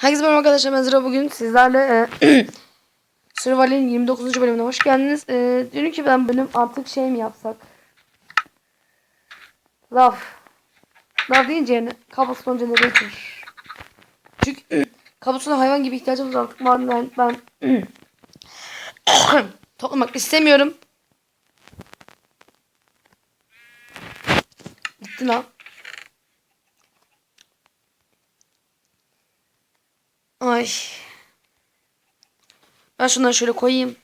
Herkese merhaba arkadaşlar ben Zira bugün sizlerle e, Survival'in 29. bölümüne hoş geldiniz. E, ki ben bölüm artık şey mi yapsak? Laf. Laf deyince yani kabuston generator. Çünkü kabuston hayvan gibi ihtiyacımız artık var. Ben, ben toplamak istemiyorum. Gitti lan. Ay. Ben şunları şöyle koyayım.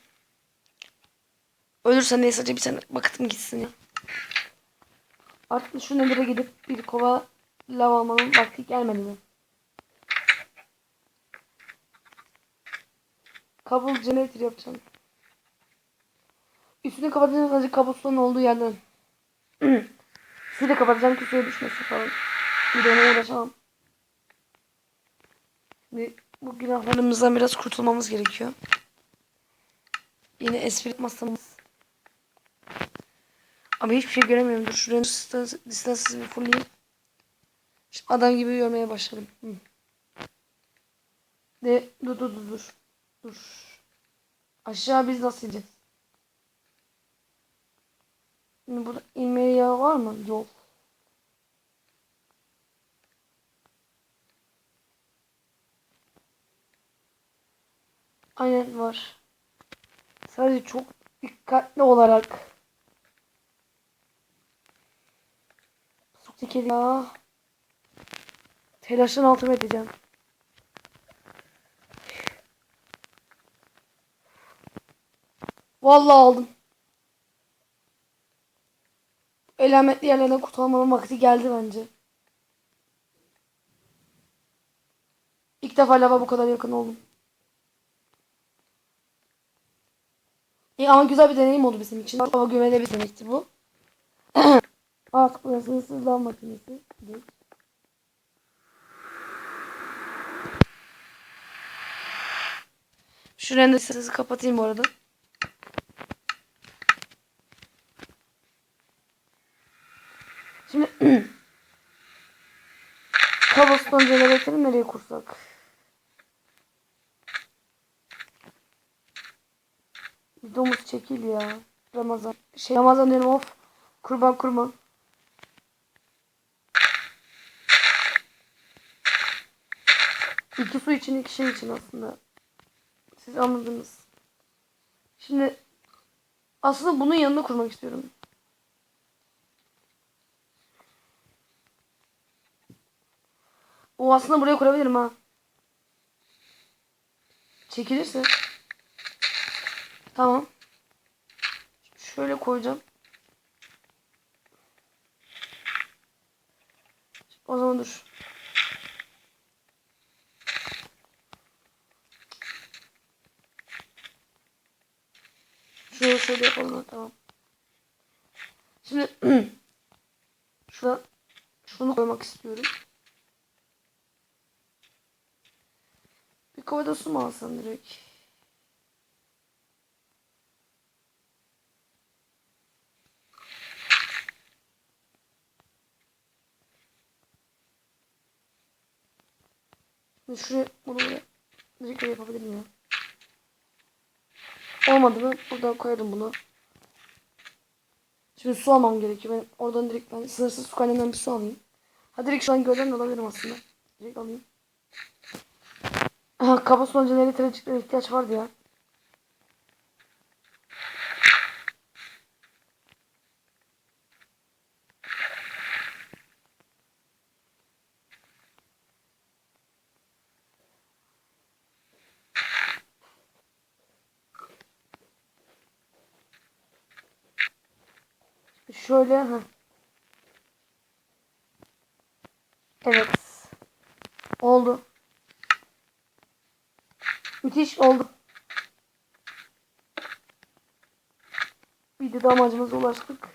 Ölürsen neyse sadece bir tane vakıtım gitsin ya. Artık şu nelere gidip bir kova lav almanın vakti gelmedi mi? Kabul generator yapacağım. Üstünü kapatacağım sadece kabustonun olduğu yerden. Suyu da kapatacağım ki suya düşmesin falan. Bir ona uğraşamam. Şimdi bu günahlarımızdan biraz kurtulmamız gerekiyor. Yine espri masamız. Ama hiçbir şey göremiyorum. Dur şuraya distansı bir fullleyeyim. Şimdi adam gibi görmeye başladım. Hı. De dur dur dur dur. Dur. Aşağı biz nasıl ineceğiz? Şimdi burada inmeye yer var mı? Yok. Aynen var. Sadece çok dikkatli olarak. Su tekeri ya. Telaşın altına edeceğim. Vallahi aldım. Elametli yerlerden kurtulmanın vakti geldi bence. İlk defa lava bu kadar yakın oldum. İyi ama güzel bir deneyim oldu bizim için. Hava güvene bir demekti bu. Artık burası hırsızlan makinesi. Şu render sesi kapatayım bu arada. Şimdi çekil ya. Ramazan. Şey Ramazan diyorum of. Kurban kurban. İki su için iki şey için aslında. Siz anladınız. Şimdi aslında bunun yanına kurmak istiyorum. O aslında buraya kurabilirim ha. Çekilirse. Tamam. Şöyle koyacağım. O zaman dur. Şöyle şöyle yapalım. Tamam. Şimdi şuna şunu koymak istiyorum. Bir kovada su mu alsam direkt? Şuraya bunu buraya direkt öyle yapabilirim ya. Olmadı mı? Buradan koyarım bunu. Şimdi su almam gerekiyor. Ben oradan direkt ben sınırsız su kaynağından bir su alayım. Ha direkt şu an gölden de alabilirim aslında. Direkt alayım. Aha kaba sunucu jeneratörcüklere ihtiyaç vardı ya. Şöyle ha. Evet. Oldu. Müthiş oldu. Videoda amacımıza ulaştık.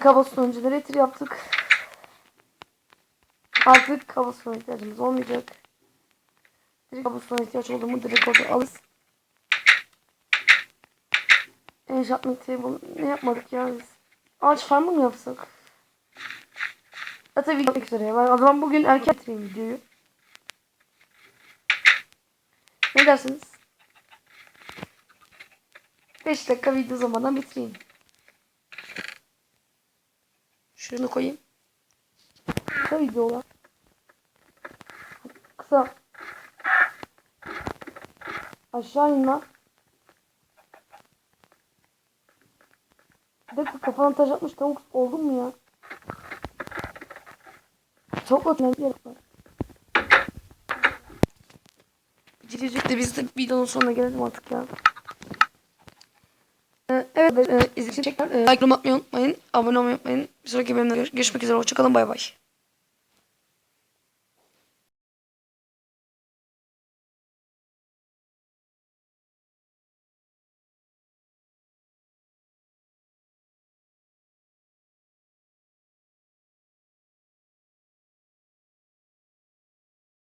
Kabuston generator yaptık. Artık kabuston ihtiyacımız olmayacak. Direkt kabuston ihtiyaç oldu mu direkt orada alırız. Enchantment table ne yapmadık ya biz? Ağaç farmı mı yapsak? Zaten video bitmek üzere. Ben o zaman bugün erken bitireyim videoyu. Ne dersiniz? 5 dakika video zamandan bitireyim. Şunu koyayım. Kısa videolar. Kısa. Aşağı in lan. Bir dakika kafana taş atmış tavuk oldun mu ya? Çok önemli yapar. Bitirecek de biz de videonun sonuna gelelim artık ya. Ee, Evet, e, izlediğiniz için teşekkürler. E, like atmayı unutmayın. Abone olmayı unutmayın. Bir sonraki bölümde görüşmek üzere. Hoşçakalın. Bay bay.